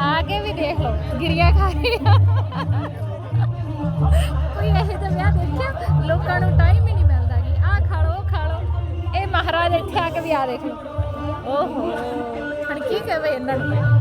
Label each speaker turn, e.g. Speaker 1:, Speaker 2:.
Speaker 1: ਆ ਕੇ ਵੀ ਦੇਖ ਲਓ, ਗਿਰੀਆਂ ਖਾ ਰਹੇ ਆ ਕੋਈ ਇਹੋ ਜਿਹਾ ਵਿਆਹ ਦੇਖਿਆ? ਲੋਕਾਂ ਨੂੰ ਟਾਈਮ ਹੀ ਨਹੀਂ ਮਿਲਦਾ ਕਿ ਆਹ ਖਾ ਲਓ ਖਾ ਲਓ। ਇਹ ਮਹਾਰਾਜ ਇੱਥੇ ਆ ਕੇ ਵੀ ਆ ਦੇਖ ਲਓ। ਓਹੋ। ਹੁਣ ਕੀ ਕਹਵੇ ਇਹਨਾਂ ਨੂੰ?